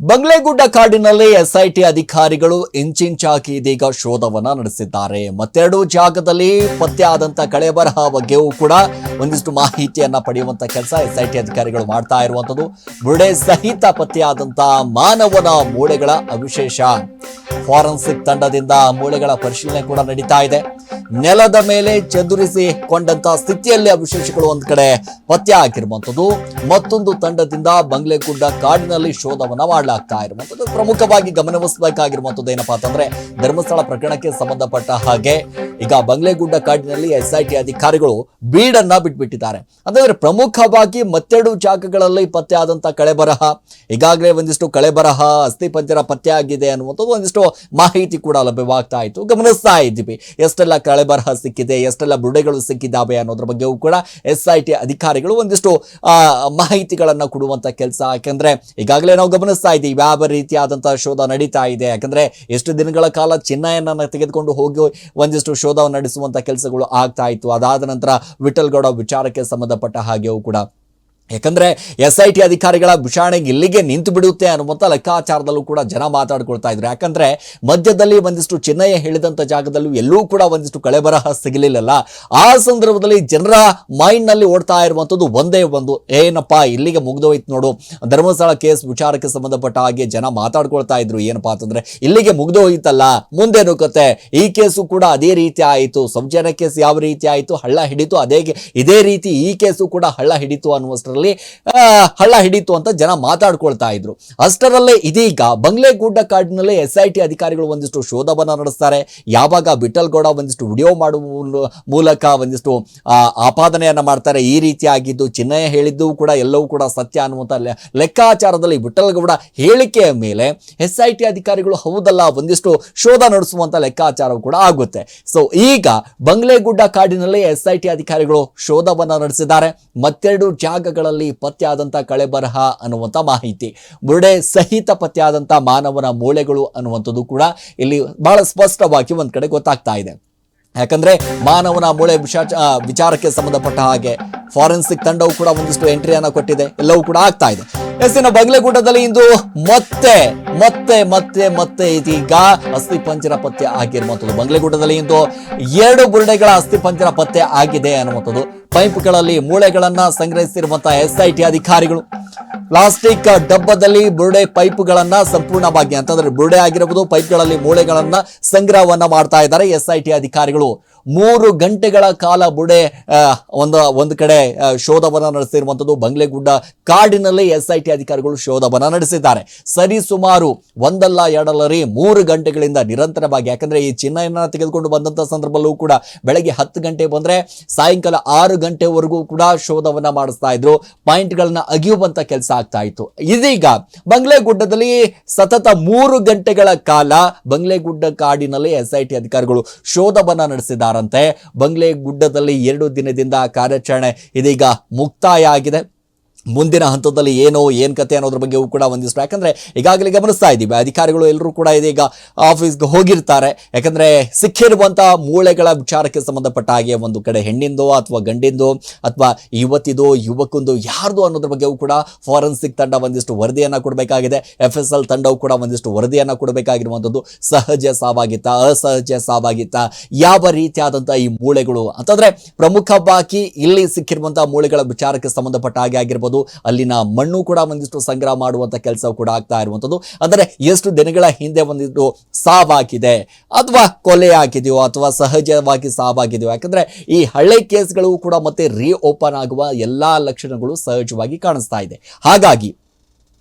ಬಂಗ್ಲೆಗುಡ್ಡ ಕಾಡಿನಲ್ಲಿ ಎಸ್ಐಟಿ ಅಧಿಕಾರಿಗಳು ಇಂಚಿಂಚಾಗಿ ಇದೀಗ ಶೋಧವನ್ನ ನಡೆಸಿದ್ದಾರೆ. ಮತ್ತೆರಡು ಜಾಗದಲ್ಲಿ ಪತ್ತೆ ಆದಂತ ಕಳೆಬರಹ ಬಗ್ಗೆಯೂ ಕೂಡ ಒಂದಿಷ್ಟು ಮಾಹಿತಿಯನ್ನ ಪಡೆಯುವಂತ ಕೆಲಸ ಎಸ್ಐಟಿ ಅಧಿಕಾರಿಗಳು ಮಾಡ್ತಾ ಇರುವಂತದ್ದು. ಬುಡೆ ಸಹಿತ ಪತ್ತೆಯಾದಂತ ಮಾನವನ ಮೂಳೆಗಳ ಅವಿಶೇಷ. ಫಾರೆನ್ಸಿಕ್ ತಂಡದಿಂದ ಮೂಳೆಗಳ ಪರಿಶೀಲನೆ ಕೂಡ ನಡೀತಾ ಇದೆ. ನೆಲದ ಮೇಲೆ ಚದುರಿಸಿ ಕೊಂಡಂತ ಸ್ಥಿತಿಯಲ್ಲಿ ಅವಶೇಷಗಳು ಒಂದ್ ಕಡೆ ಪತ್ತೆ ಆಗಿರುವಂತದ್ದು ಮತ್ತೊಂದು ತಂಡದಿಂದ ಬಂಗ್ಲೆಗುಡ್ಡ ಕಾಡಿನಲ್ಲಿ ಶೋಧವನ್ನ ಮಾಡಲಾಗ್ತಾ ಇರುವಂತದ್ದು ಪ್ರಮುಖವಾಗಿ ಗಮನಿಸಬೇಕಾಗಿರುವಂತದ್ದು ಏನಪ್ಪಾ ಅಂತಂದ್ರೆ ಧರ್ಮಸ್ಥಳ ಪ್ರಕರಣಕ್ಕೆ ಸಂಬಂಧಪಟ್ಟ ಹಾಗೆ ಈಗ ಬಂಗ್ಲೆಗುಡ್ಡ ಕಾಡಿನಲ್ಲಿ ಎಸ್ಐಟಿ ಅಧಿಕಾರಿಗಳು ಬೀಡನ್ನ ಬಿಟ್ಬಿಟ್ಟಿದ್ದಾರೆ. ಅಂದ್ರೆ ಪ್ರಮುಖವಾಗಿ ಮತ್ತೆರಡು ಜಾಗಗಳಲ್ಲಿ ಪತ್ತೆ ಆದಂತ ಕಳೆಬರಹ ಈಗಾಗಲೇ ಒಂದಿಷ್ಟು ಕಳೆಬರಹ ಅಸ್ಥಿಪಂಜರ ಪತ್ತೆ ಆಗಿದೆ ಅನ್ನುವಂಥದ್ದು ಒಂದಿಷ್ಟು ಮಾಹಿತಿ ಕೂಡ ಲಭ್ಯವಾಗ್ತಾ ಇತ್ತು. ಗಮನಿಸ್ತಾ ಇದ್ದೀವಿ. ಎಷ್ಟೆಲ್ಲ ಕಳೆಬರಹ ಸಿಕ್ಕಿದೆ, ಎಷ್ಟೆಲ್ಲ ಬುರುಡೆಗಳು ಸಿಕ್ಕಿದ್ದಾವೆ ಅನ್ನೋದ್ರ ಬಗ್ಗೆಯೂ ಕೂಡ ಎಸ್ ಐ ಟಿ ಅಧಿಕಾರಿಗಳು ಒಂದಿಷ್ಟು ಮಾಹಿತಿಗಳನ್ನು ಕೊಡುವಂತ ಕೆಲಸ. ಯಾಕಂದ್ರೆ ಈಗಾಗಲೇ ನಾವು ಗಮನಿಸ್ತಾ ಇದ್ದೀವಿ, ಯಾವ ರೀತಿಯಾದಂತಹ ಶೋಧ ನಡೀತಾ ಇದೆ. ಯಾಕಂದ್ರೆ ಎಷ್ಟು ದಿನಗಳ ಕಾಲ ಚಿನ್ನಯನ್ನ ತೆಗೆದುಕೊಂಡು ಹೋಗಿ ಒಂದಿಷ್ಟು ಶೋಧವನ್ನು ನಡೆಸುವಂತ ಕೆಲಸಗಳು ಆಗ್ತಾ ಇತ್ತು. ಅದಾದ ನಂತರ ವಿಠಲ್ಗೌಡ ವಿಚಾರಕ್ಕೆ ಸಂಬಂಧಪಟ್ಟ ಹಾಗೆಯೂ ಕೂಡ. ಯಾಕಂದ್ರೆ ಎಸ್ ಐ ಟಿ ಅಧಿಕಾರಿಗಳ ವಿಚಾರಣೆಗೆ ಇಲ್ಲಿಗೆ ನಿಂತು ಬಿಡುತ್ತೆ ಅನ್ನುವಂಥ ಲೆಕ್ಕಾಚಾರದಲ್ಲೂ ಕೂಡ ಜನ ಮಾತಾಡ್ಕೊಳ್ತಾ ಇದ್ರು. ಯಾಕಂದ್ರೆ ಮಧ್ಯದಲ್ಲಿ ಒಂದಿಷ್ಟು ಚಿನ್ನಯ್ಯ ಹೇಳಿದಂಥ ಜಾಗದಲ್ಲೂ ಎಲ್ಲೂ ಕೂಡ ಒಂದಿಷ್ಟು ಕಳೆಬರಹ ಸಿಗಲಿಲ್ಲಲ್ಲ. ಆ ಸಂದರ್ಭದಲ್ಲಿ ಜನರ ಮೈಂಡ್ನಲ್ಲಿ ಓಡ್ತಾ ಇರುವಂಥದ್ದು ಒಂದೇ ಒಂದು, ಏನಪ್ಪ ಇಲ್ಲಿಗೆ ಮುಗ್ದೋಯ್ತು ನೋಡು. ಧರ್ಮಸ್ಥಳ ಕೇಸ್ ವಿಚಾರಕ್ಕೆ ಸಂಬಂಧಪಟ್ಟ ಹಾಗೆ ಜನ ಮಾತಾಡ್ಕೊಳ್ತಾ ಇದ್ರು. ಏನಪ್ಪಾ ಅಂತಂದ್ರೆ ಇಲ್ಲಿಗೆ ಮುಗ್ದೋಯ್ತಲ್ಲ, ಮುಂದೆ ಕತೆ ಈ ಕೇಸು ಕೂಡ ಅದೇ ರೀತಿ ಆಯಿತು. ಸಂಚಯನ ಕೇಸ್ ಯಾವ ರೀತಿ ಆಯಿತು? ಹಳ್ಳ ಹಿಡಿತು. ಅದೇ ಇದೇ ರೀತಿ ಈ ಕೇಸು ಕೂಡ ಹಳ್ಳ ಹಿಡಿತು ಅನ್ನುವಷ್ಟರಲ್ಲಿ ಆ, ಹಳ್ಳ ಹಿಡಿತು ಅಂತ ಜನ ಮಾತಾಡ್ಕೊಳ್ತಾ ಇದ್ರು. ಅಷ್ಟರಲ್ಲೇ ಇದೀಗ ಬಂಗ್ಲೆಗುಡ್ಡ ಕಾಡಿನಲ್ಲಿ ಎಸ್ ಐ ಟಿ ಅಧಿಕಾರಿಗಳು ಒಂದಿಷ್ಟು ಶೋಧವನ್ನು ನಡೆಸ್ತಾರೆ. ಯಾವಾಗ ಬಿಟ್ಟಲ್ಗೌಡ ಒಂದಿಷ್ಟು ವಿಡಿಯೋ ಮಾಡುವ ಮೂಲ- ಮೂಲಕ ಒಂದಿಷ್ಟು ಆಪಾದನೆಯನ್ನು ಮಾಡ್ತಾರೆ. ಈ ರೀತಿಯಾಗಿದ್ದು ಚಿನ್ನಯ್ಯ ಹೇಳಿದ್ದು ಕೂಡ ಎಲ್ಲವೂ ಕೂಡ ಸತ್ಯ ಅನ್ನುವಂಥ ಲೆಕ್ಕಾಚಾರದಲ್ಲಿ ಬಿಟ್ಟಲ್ಗೌಡ ಹೇಳಿಕೆಯ ಮೇಲೆ ಎಸ್ ಐ ಟಿ ಅಧಿಕಾರಿಗಳು ಹೌದಲ್ಲ ಒಂದಿಷ್ಟು ಶೋಧ ನಡೆಸುವಂತ ಲೆಕ್ಕಾಚಾರವು ಕೂಡ ಆಗುತ್ತೆ. ಸೊ ಈಗ ಬಂಗ್ಲೆಗುಡ್ಡ ಕಾಡಿನಲ್ಲಿ ಎಸ್ ಐ ಟಿ ಅಧಿಕಾರಿಗಳು ಶೋಧವನ್ನ ನಡೆಸಿದ್ದಾರೆ. ಮತ್ತೆರಡು ಜಾಗಗಳಲ್ಲಿ ಪತ್ತೆಯಾದಂಥ ಕಳೆಬರಹ ಅನ್ನುವಂಥ ಮಾಹಿತಿ. ಬುರುಡೆ ಸಹಿತ ಪತ್ತೆಯಾದಂಥ ಮಾನವನ ಮೂಳೆಗಳು ಅನ್ನುವಂಥದ್ದು ಕೂಡ ಇಲ್ಲಿ ಬಹಳ ಸ್ಪಷ್ಟವಾಗಿ ಒಂದು ಕಡೆ ಗೊತ್ತಾಗ್ತಾ ಇದೆ. ಯಾಕಂದ್ರೆ ಮಾನವನ ಮೂಳೆ ವಿಚಾರ ವಿಚಾರಕ್ಕೆ ಸಂಬಂಧಪಟ್ಟ ಹಾಗೆ ಫಾರೆನ್ಸಿಕ್ ತಂಡವು ಕೂಡ ಒಂದಿಷ್ಟು ಎಂಟ್ರಿಯನ್ನು ಕೊಟ್ಟಿದೆ. ಎಲ್ಲವೂ ಕೂಡ ಆಗ್ತಾ ಇದೆ. ಎಸ್ ಇನ್ನು ಬಗಲೆಗುಡ್ಡದಲ್ಲಿ ಇಂದು ಮತ್ತೆ ಮತ್ತೆ ಮತ್ತೆ ಮತ್ತೆ ಇದೀಗ ಅಸ್ಥಿ ಪಂಜರ ಪತ್ತೆ ಆಗಿರುವಂಥದ್ದು. ಬಂಗ್ಲೆಗೂಟದಲ್ಲಿ ಇಂದು ಎರಡು ಬುರುಡೆಗಳ ಅಸ್ಥಿ ಪಂಜರ ಪತ್ತೆ ಆಗಿದೆ ಅನ್ನುವಂಥದ್ದು. ಪೈಪ್ಗಳಲ್ಲಿ ಮೂಳೆಗಳನ್ನ ಸಂಗ್ರಹಿಸಿರುವಂತಹ ಎಸ್ಐಟಿ ಅಧಿಕಾರಿಗಳು. ಪ್ಲಾಸ್ಟಿಕ್ ಡಬ್ಬದಲ್ಲಿ ಬುರುಡೆ ಪೈಪ್ಗಳನ್ನ ಸಂಪೂರ್ಣವಾಗಿ, ಅಂತಂದ್ರೆ ಬುರುಡೆ ಆಗಿರಬಹುದು ಪೈಪ್ಗಳಲ್ಲಿ ಮೂಳೆಗಳನ್ನ ಸಂಗ್ರಹವನ್ನ ಮಾಡ್ತಾ ಇದ್ದಾರೆ ಎಸ್ಐಟಿ ಅಧಿಕಾರಿಗಳು. ಮೂರು ಗಂಟೆಗಳ ಕಾಲ ಬುಡೆ ಒಂದು ಒಂದು ಕಡೆ ಶೋಧವನ್ನು ನಡೆಸಿರುವಂಥದ್ದು ಬಂಗ್ಲೆಗುಡ್ಡ ಕಾಡಿನಲ್ಲಿ ಎಸ್ ಐ ಟಿ ಅಧಿಕಾರಿಗಳು ಶೋಧವನ್ನು ನಡೆಸಿದ್ದಾರೆ. ಸರಿ ಸುಮಾರು ಒಂದಲ್ಲ ಎರಡಲ್ಲರಿ ಮೂರು ಗಂಟೆಗಳಿಂದ ನಿರಂತರವಾಗಿ, ಯಾಕಂದ್ರೆ ಈ ಚಿನ್ನ ತೆಗೆದುಕೊಂಡು ಬಂದಂಥ ಸಂದರ್ಭದಲ್ಲೂ ಕೂಡ ಬೆಳಗ್ಗೆ ಹತ್ತು ಗಂಟೆ ಬಂದರೆ ಸಾಯಂಕಾಲ ಆರು ಗಂಟೆವರೆಗೂ ಕೂಡ ಶೋಧವನ್ನು ಮಾಡಿಸ್ತಾ ಇದ್ರು. ಪಾಯಿಂಟ್ಗಳನ್ನ ಅಗಿಯುವಂಥ ಕೆಲಸ ಆಗ್ತಾ ಇತ್ತು. ಇದೀಗ ಬಂಗ್ಲೆಗುಡ್ಡದಲ್ಲಿ ಸತತ ಮೂರು ಗಂಟೆಗಳ ಕಾಲ ಬಂಗ್ಲೆಗುಡ್ಡ ಕಾಡಿನಲ್ಲಿ ಎಸ್ ಐ ಟಿ ಅಧಿಕಾರಿಗಳು ಶೋಧವನ್ನ ನಡೆಸಿದಾರಂತೆ ಬಂಗ್ಲೆಗುಡ್ಡದಲ್ಲಿ ಎರಡು ದಿನದಿಂದ ಕಾರ್ಯಾಚರಣೆ ಇದೀಗ ಮುಕ್ತಾಯ ಆಗಿದೆ ಮುಂದಿನ ಹಂತದಲ್ಲಿ ಏನು, ಏನ್ ಕತೆ ಅನ್ನೋದ್ರ ಬಗ್ಗೆಯೂ ಕೂಡ ಒಂದಿಷ್ಟು. ಯಾಕಂದ್ರೆ ಈಗಾಗಲೇ ಗಮನಿಸ್ತಾ ಇದ್ದೀವಿ, ಅಧಿಕಾರಿಗಳು ಎಲ್ಲರೂ ಕೂಡ ಇದೀಗ ಆಫೀಸ್ಗೆ ಹೋಗಿರ್ತಾರೆ. ಯಾಕಂದ್ರೆ ಸಿಕ್ಕಿರುವಂತಹ ಮೂಳೆಗಳ ವಿಚಾರಕ್ಕೆ ಸಂಬಂಧಪಟ್ಟ ಹಾಗೆ ಒಂದು ಕಡೆ ಹೆಣ್ಣಿಂದೋ ಅಥವಾ ಗಂಡಿಂದೋ ಅಥವಾ ಯುವತಿದೋ, ಯುವಕಂದು, ಯಾರ್ದು ಅನ್ನೋದ್ರ ಬಗ್ಗೆಯೂ ಕೂಡ ಫಾರೆನ್ಸಿಕ್ ತಂಡ ಒಂದಿಷ್ಟು ವರದಿಯನ್ನ ಕೊಡಬೇಕಾಗಿದೆ. ಎಫ್ ಎಸ್ ಎಲ್ ತಂಡವು ಕೂಡ ಒಂದಿಷ್ಟು ವರದಿಯನ್ನ ಕೊಡಬೇಕಾಗಿರುವಂಥದ್ದು. ಸಹಜ ಸಾವಾಗಿತ್ತ, ಅಸಹಜ ಸಾವಾಗಿತ್ತ, ಯಾವ ರೀತಿಯಾದಂಥ ಈ ಮೂಳೆಗಳು ಅಂತಂದ್ರೆ ಪ್ರಮುಖವಾಗಿ ಇಲ್ಲಿ ಸಿಕ್ಕಿರುವಂಥ ಮೂಳೆಗಳ ವಿಚಾರಕ್ಕೆ ಸಂಬಂಧಪಟ್ಟ ಹಾಗೆ ಆಗಿರ್ಬೋದು. ಅಲ್ಲಿನ ಮಣ್ಣು ಕೂಡ ಒಂದಿಷ್ಟು ಸಂಗ್ರಹ ಮಾಡುವಂಥ ಕೆಲಸ ಕೂಡ ಆಗ್ತಾ ಇರುವಂಥದ್ದು ಅಂದರೆ ಎಷ್ಟು ದಿನಗಳ ಹಿಂದೆ ಒಂದಿಷ್ಟು ಸಾವಾಗಿದೆ, ಅಥವಾ ಕೊಲೆ ಆಗಿದೆಯೋ ಅಥವಾ ಸಹಜವಾಗಿ ಸಾವಾಗಿದೆಯೋ. ಯಾಕಂದರೆ ಈ ಹಳೆ ಕೇಸ್ಗಳು ಕೂಡ ಮತ್ತೆ ರೀ ಓಪನ್ ಆಗುವ ಎಲ್ಲ ಲಕ್ಷಣಗಳು ಸಹಜವಾಗಿ ಕಾಣಿಸ್ತಾ ಇದೆ. ಹಾಗಾಗಿ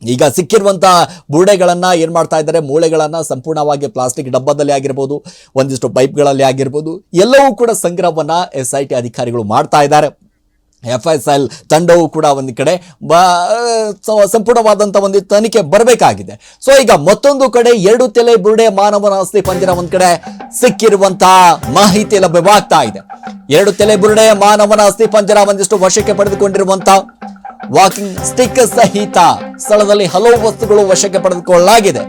ಈಗ ಸಿಕ್ಕಿರುವಂಥ ಬುರುಡೆಗಳನ್ನ ಏನು ಮಾಡ್ತಾ ಇದ್ದಾರೆ, ಮೂಳೆಗಳನ್ನು ಸಂಪೂರ್ಣವಾಗಿ ಪ್ಲಾಸ್ಟಿಕ್ ಡಬ್ಬದಲ್ಲಿ ಆಗಿರ್ಬೋದು, ಒಂದಿಷ್ಟು ಪೈಪ್ಗಳಲ್ಲಿ ಆಗಿರ್ಬೋದು, ಎಲ್ಲವೂ ಕೂಡ ಸಂಗ್ರಹವನ್ನು ಎಸ್ ಐ ಟಿ ಅಧಿಕಾರಿಗಳು ಮಾಡ್ತಾ ಇದ್ದಾರೆ. ಎಫ್ ಎಸ್ ಎಲ್ ತಂಡವು ಕೂಡ ಒಂದು ಕಡೆ ಬ ಸಂಪೂರ್ಣವಾದಂಥ ಒಂದು ತನಿಖೆ ಬರಬೇಕಾಗಿದೆ. ಸೊ ಈಗ ಮತ್ತೊಂದು ಕಡೆ ಎರಡು ತಲೆ ಬುರುಡೆ ಮಾನವನ ಅಸ್ಥಿ ಪಂಜರ ಒಂದು ಕಡೆ ಸಿಕ್ಕಿರುವಂತಹ ಮಾಹಿತಿ ಲಭ್ಯವಾಗ್ತಾ ಇದೆ. ಎರಡು ತಲೆ ಬುರುಡೆ ಮಾನವನ ಅಸ್ಥಿ ಪಂಜರ ಒಂದಿಷ್ಟು ವಶಕ್ಕೆ ಪಡೆದುಕೊಂಡಿರುವಂತಹ ವಾಕಿಂಗ್ ಸ್ಟಿಕ್ ಸಹಿತ ಸ್ಥಳದಲ್ಲಿ ಹಲವು ವಸ್ತುಗಳು ವಶಕ್ಕೆ ಪಡೆದುಕೊಳ್ಳಲಾಗಿದೆ.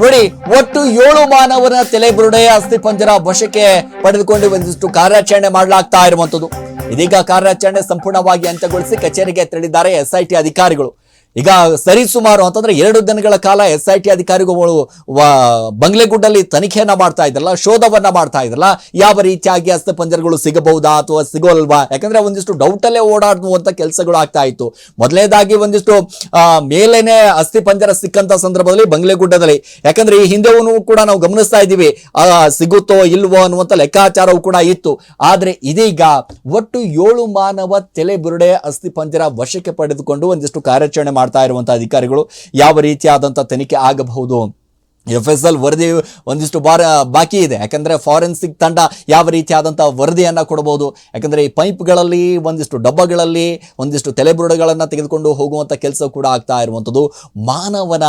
ನೋಡಿ, ಒಟ್ಟು ಏಳು ಮಾನವನ ತಲೆಬುರುಡೆ ಅಸ್ಥಿ ಪಂಜರ ವಶಕ್ಕೆ ಪಡೆದುಕೊಂಡು ಒಂದಿಷ್ಟು ಕಾರ್ಯಾಚರಣೆ ಮಾಡಲಾಗ್ತಾ ಇರುವಂತದ್ದು ಇದೀಗ ಕಾರ್ಯಾಚರಣೆ ಸಂಪೂರ್ಣವಾಗಿ ಅಂತ್ಯಗೊಳಿಸಿ ಕಚೇರಿಗೆ ತೆರಳಿದ್ದಾರೆ ಎಸ್ಐಟಿ ಅಧಿಕಾರಿಗಳು. ಈಗ ಸರಿಸುಮಾರು ಅಂತಂದ್ರೆ ಎರಡು ದಿನಗಳ ಕಾಲ ಎಸ್ ಐ ಟಿ ಅಧಿಕಾರಿಗಳು ಬಂಗ್ಲೆಗುಡ್ಡಲ್ಲಿ ತನಿಖೆಯನ್ನ ಮಾಡ್ತಾ ಇದ್ರಲ್ಲ, ಶೋಧವನ್ನ ಮಾಡ್ತಾ ಇದ್ರಲ್ಲ, ಯಾವ ರೀತಿಯಾಗಿ ಅಸ್ಥಿಪಂಜರಗಳು ಸಿಗಬಹುದಾ ಅಥವಾ ಸಿಗೋಲ್ವಾ? ಯಾಕಂದ್ರೆ ಒಂದಿಷ್ಟು ಡೌಟ್ ಅಲ್ಲೇ ಓಡಾಡುವಂತ ಕೆಲಸಗಳು ಆಗ್ತಾ ಇತ್ತು. ಮೊದಲನೇದಾಗಿ ಒಂದಿಷ್ಟು ಮೇಲೇನೆ ಅಸ್ಥಿಪಂಜರ ಸಿಕ್ಕಂತ ಸಂದರ್ಭದಲ್ಲಿ ಬಂಗ್ಲೆಗುಡ್ಡದಲ್ಲಿ. ಯಾಕಂದ್ರೆ ಈ ಹಿಂದೆವೂ ಕೂಡ ನಾವು ಗಮನಿಸ್ತಾ ಇದ್ದೀವಿ ಸಿಗುತ್ತೋ ಇಲ್ವೋ ಅನ್ನುವಂತ ಲೆಕ್ಕಾಚಾರವು ಕೂಡ ಇತ್ತು. ಆದ್ರೆ ಇದೀಗ ಒಟ್ಟು ಏಳು ಮಾನವ ತಲೆಬುರುಡೆ ಅಸ್ಥಿಪಂಜರ ವಶಕ್ಕೆ ಪಡೆದುಕೊಂಡು ಒಂದಿಷ್ಟು ಕಾರ್ಯಾಚರಣೆ ಮಾಡ್ತಾ ಇರುವಂಥ ಅಧಿಕಾರಿಗಳು ಯಾವ ರೀತಿಯಾದಂಥ ತನಿಖೆ ಆಗಬಹುದು? ಎಫ್ ಎಸ್ ಎಲ್ ವರದಿ ಒಂದಿಷ್ಟು ಬಾರ ಬಾಕಿ ಇದೆ. ಯಾಕಂದ್ರೆ ಫಾರೆನ್ಸಿಕ್ ತಂಡ ಯಾವ ರೀತಿಯಾದಂಥ ವರದಿಯನ್ನ ಕೊಡಬಹುದು? ಯಾಕಂದ್ರೆ ಈ ಪೈಪ್ಗಳಲ್ಲಿ ಒಂದಿಷ್ಟು ಡಬ್ಬಗಳಲ್ಲಿ ಒಂದಿಷ್ಟು ತಲೆಬುರುಡೆಗಳನ್ನ ತೆಗೆದುಕೊಂಡು ಹೋಗುವಂತ ಕೆಲಸ ಕೂಡ ಆಗ್ತಾ ಇರುವಂಥದ್ದು ಮಾನವನ,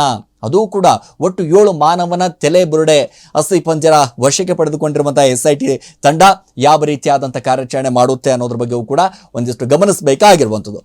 ಅದು ಕೂಡ ಒಟ್ಟು ಏಳು ಮಾನವನ ತಲೆ ಬುರುಡೆ ಅಸ್ಥಿ ಪಂಜರ ವಶಕ್ಕೆ ಪಡೆದುಕೊಂಡಿರುವಂಥ ಎಸ್ ಐ ಟಿ ತಂಡ ಯಾವ ರೀತಿಯಾದಂಥ ಕಾರ್ಯಾಚರಣೆ ಮಾಡುತ್ತೆ ಅನ್ನೋದ್ರ ಬಗ್ಗೆಯೂ ಕೂಡ ಒಂದಿಷ್ಟು ಗಮನಿಸಬೇಕಾಗಿರುವಂಥದ್ದು